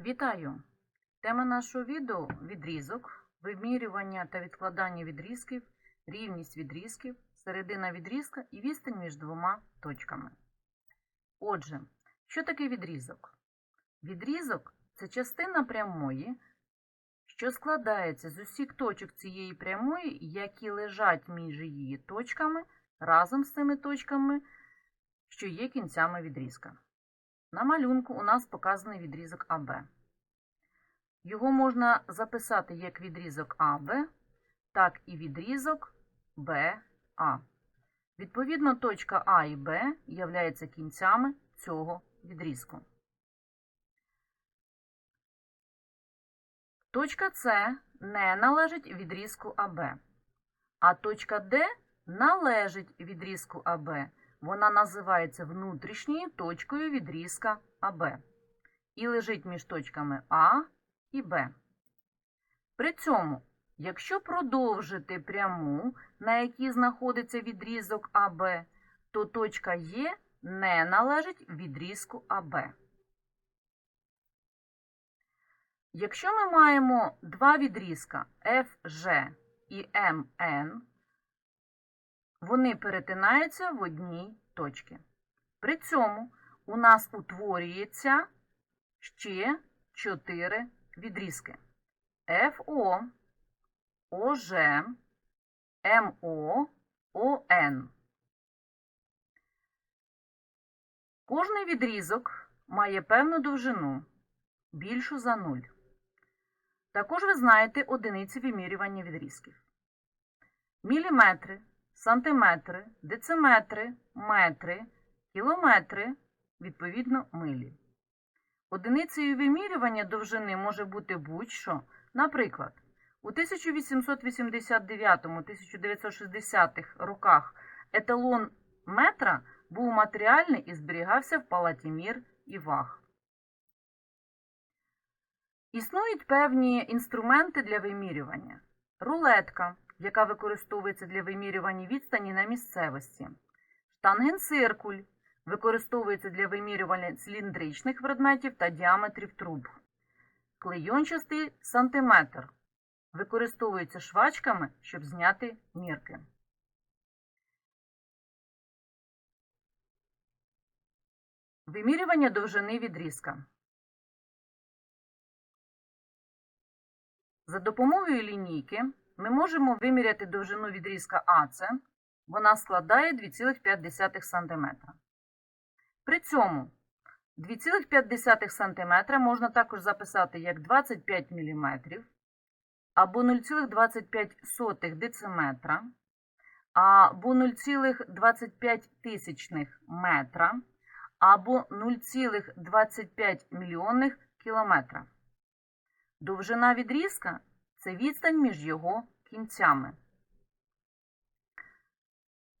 Вітаю! Тема нашого відео відрізок, вимірювання та відкладання відрізків, рівність відрізків, середина відрізка і відстань між двома точками. Отже, що таке відрізок? Відрізок це частина прямої, що складається з усіх точок цієї прямої, які лежать між її точками разом з цими точками, що є кінцями відрізка. На малюнку у нас показаний відрізок АБ. Його можна записати як відрізок АБ, так і відрізок БА. Відповідно, точка А і Б являються кінцями цього відрізку. Точка С не належить відрізку АБ, а точка Д належить відрізку АБ. Вона називається внутрішньою точкою відрізка АБ і лежить між точками А і Б. При цьому, якщо продовжити пряму, на якій знаходиться відрізок АБ, то точка Е не належить відрізку АБ. Якщо ми маємо два відрізка FG і MN, вони перетинаються в одній точці. При цьому у нас утворюється ще чотири відрізки FO, ОЖ, МО, ОН. Кожний відрізок має певну довжину, більшу за 0. Також ви знаєте одиниці вимірювання відрізків. Міліметри, сантиметри, дециметри, метри, кілометри, відповідно, милі. Одиницею вимірювання довжини може бути будь-що. Наприклад, у 1889-1960 роках еталон метра був матеріальний і зберігався в палаті мір і ваг. Існують певні інструменти для вимірювання. Рулетка, яка використовується для вимірювання відстані на місцевості. Штангенциркуль використовується для вимірювання циліндричних предметів та діаметрів труб. Клейончастий сантиметр використовується швачками, щоб зняти мірки. Вимірювання довжини відрізка. За допомогою лінійки ми можемо виміряти довжину відрізка АЦ. Вона складає 2,5 см. При цьому 2,5 см можна також записати як 25 мм або 0,25 дециметра, або 0,25 тисячних метра, або 0,25 мільйонних кілометра. Довжина відрізка це відстань між його кінцями.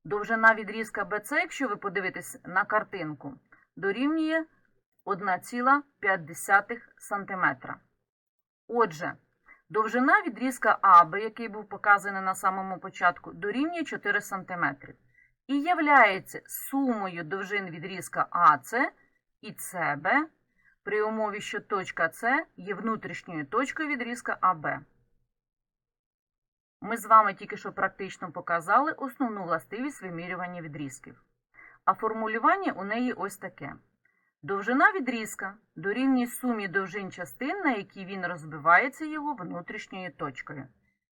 Довжина відрізка BC, якщо ви подивитесь на картинку, дорівнює 1,5 см. Отже, довжина відрізка АБ, який був показаний на самому початку, дорівнює 4 см. І являється сумою довжин відрізка АЦ і СБ при умові, що точка С є внутрішньою точкою відрізка АБ. Ми з вами тільки що практично показали основну властивість вимірювання відрізків. А формулювання у неї ось таке. Довжина відрізка дорівнює сумі довжин частин, на які він розбивається його внутрішньою точкою.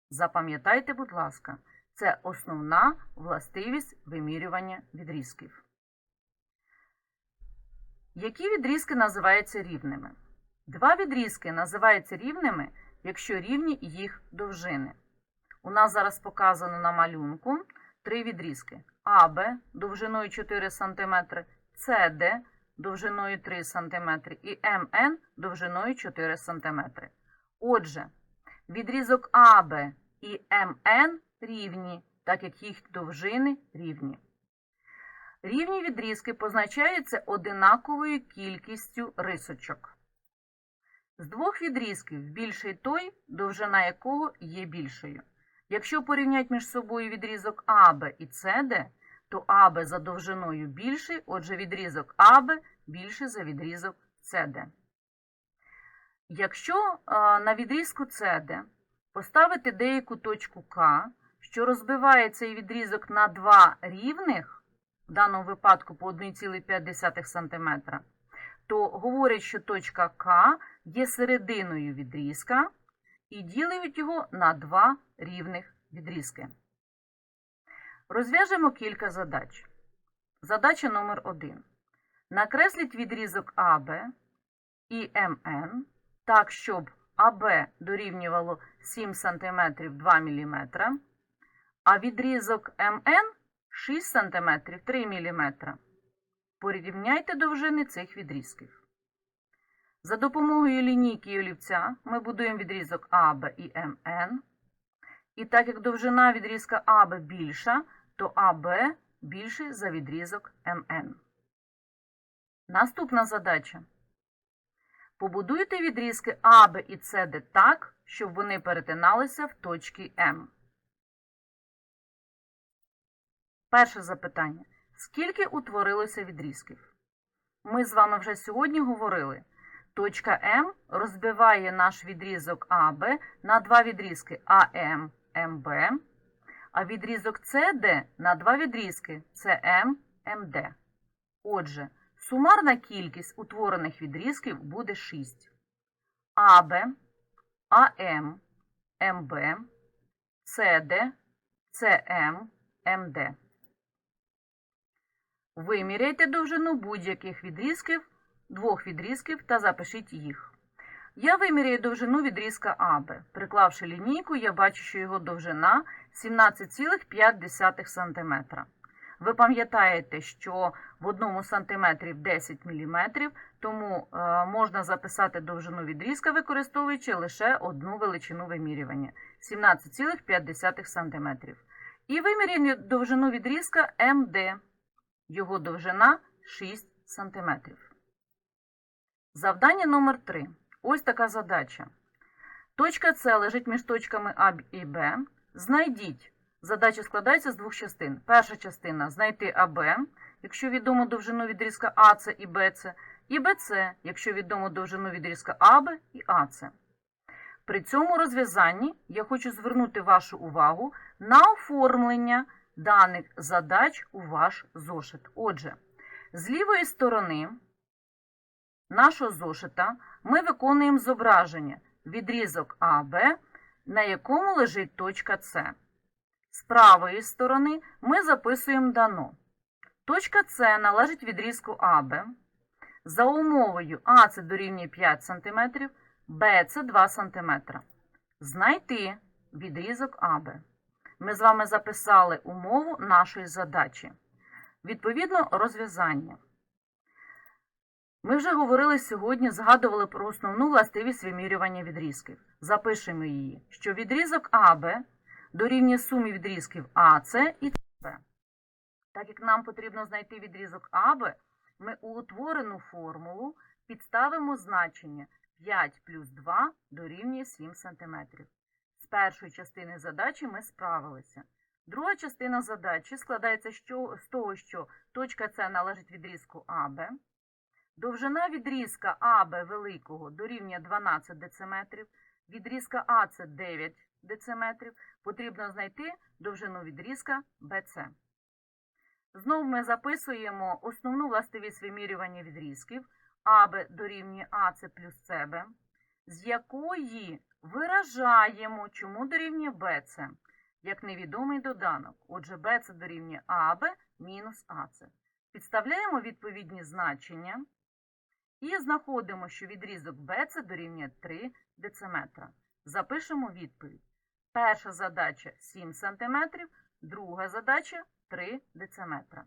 Запам'ятайте, будь ласка, це основна властивість вимірювання відрізків. Які відрізки називаються рівними? Два відрізки називаються рівними, якщо рівні їх довжини. У нас зараз показано на малюнку три відрізки АБ довжиною 4 см, СД довжиною 3 см і МН довжиною 4 см. Отже, відрізок АБ і МН рівні, так як їх довжини рівні. Рівні відрізки позначаються одинаковою кількістю рисочок. З двох відрізків більший той, довжина якого є більшою. Якщо порівняти між собою відрізок АБ і СД, то АБ за довжиною більший, отже відрізок АБ більший за відрізок СД. Якщо на відрізку CD поставити деяку точку К, що розбиває цей відрізок на два рівних, в даному випадку по 1,5 см, то говорять, що точка К є серединою відрізка і ділить його на два рівних відрізки. Розв'яжемо кілька задач. Задача номер 1. Накресліть відрізок АБ і МН так, щоб АБ дорівнювало 7 см 2 мм, а відрізок МН 6 см 3 мм. Порівняйте довжини цих відрізків. За допомогою лінійки і олівця ми будуємо відрізок АБ і МН. І так як довжина відрізка АБ більша, то АБ більший за відрізок МН. Наступна задача. Побудуйте відрізки АБ і СД так, щоб вони перетиналися в точці М. Перше запитання. Скільки утворилося відрізків? Ми з вами вже сьогодні говорили. Точка М розбиває наш відрізок АБ на два відрізки АМ, МБ, а відрізок СД на два відрізки СМ, МД. Отже, сумарна кількість утворених відрізків буде 6. АБ, АМ, МБ, СД, СМ, МД. Виміряйте довжину будь-яких відрізків, двох відрізків та запишіть їх. Я виміряю довжину відрізка АБ. Приклавши лінійку, я бачу, що його довжина 17,5 см. Ви пам'ятаєте, що в одному сантиметрі 10 мм, тому е, можна записати довжину відрізка, використовуючи лише одну величину вимірювання 17,5 см. І виміряємо довжину відрізка МД. Його довжина 6 см. Завдання номер 3. Ось така задача. Точка С лежить між точками А і Б. Знайдіть. Задача складається з двох частин. Перша частина знайти АБ, якщо відомо довжину відрізка АЦ і БЦ, і БЦ, якщо відомо довжину відрізка АБ і АЦ. При цьому розв'язанні я хочу звернути вашу увагу на оформлення даних задач у ваш зошит. Отже, з лівої сторони нашого зошита ми виконуємо зображення відрізок АБ, на якому лежить точка С. З правої сторони ми записуємо дано. Точка С належить відрізку АБ. За умовою АЦ дорівнює 5 см, БЦ 2 см. Знайти відрізок АБ. Ми з вами записали умову нашої задачі. Відповідно, розв'язання. Ми вже говорили сьогодні, згадували про основну властивість вимірювання відрізків. Запишемо її, що відрізок АБ дорівнює сумі відрізків АС і СБ. Так як нам потрібно знайти відрізок АБ, ми у утворену формулу підставимо значення 5 плюс 2 дорівнює 7 см. З першої частини задачі ми справилися. Друга частина задачі складається з того, що точка С належить відрізку АБ. Довжина відрізка АБ великого дорівнює 12 дециметрів, відрізка АЦ 9 дециметрів. Потрібно знайти довжину відрізка БЦ. Знову ми записуємо основну властивість вимірювання відрізків АБ дорівнює АЦ плюс СБ, з якої виражаємо, чому дорівнює БЦ, як невідомий доданок. Отже, БЦ дорівнює АБ мінус АЦ. Підставляємо відповідні значення і знаходимо, що відрізок БЦ дорівнює 3 дециметра. Запишемо відповідь. Перша задача 7 см, друга задача 3 дециметра.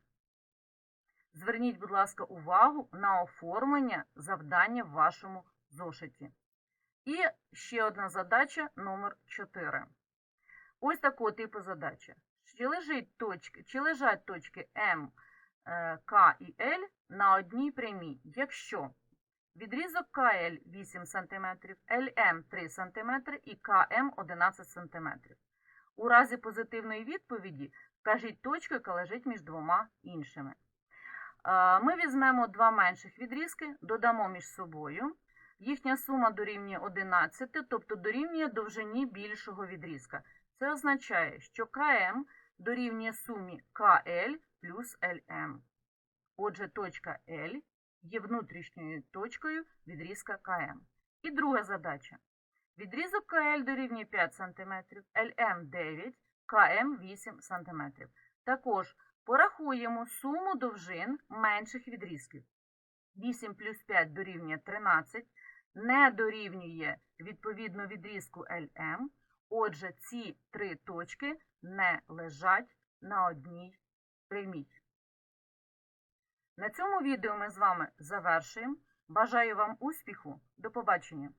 Зверніть, будь ласка, увагу на оформлення завдання в вашому зошиті. І ще одна задача номер 4. Ось такого типу задача. Чи, лежить точки, чи лежать точки М, е, К і Л на одній прямій, якщо відрізок КЛ 8 см, ЛМ 3 см і КМ 11 см. У разі позитивної відповіді вкажіть точку, яка лежить між двома іншими. Е, Ми візьмемо два менших відрізки, додамо між собою. їхня сума дорівнює 11, тобто дорівнює довжині більшого відрізка. Це означає, що КМ дорівнює сумі КЛ плюс ЛМ. Отже, точка L є внутрішньою точкою відрізка КМ. І друга задача. Відрізок КЛ дорівнює 5 см, ЛМ 9, КМ 8 см. Також порахуємо суму довжин менших відрізків. 8 плюс 5 дорівнює 13, не дорівнює відповідно відрізку LM. Отже, ці три точки не лежать на одній прямій. На цьому відео ми з вами завершуємо. Бажаю вам успіху. До побачення!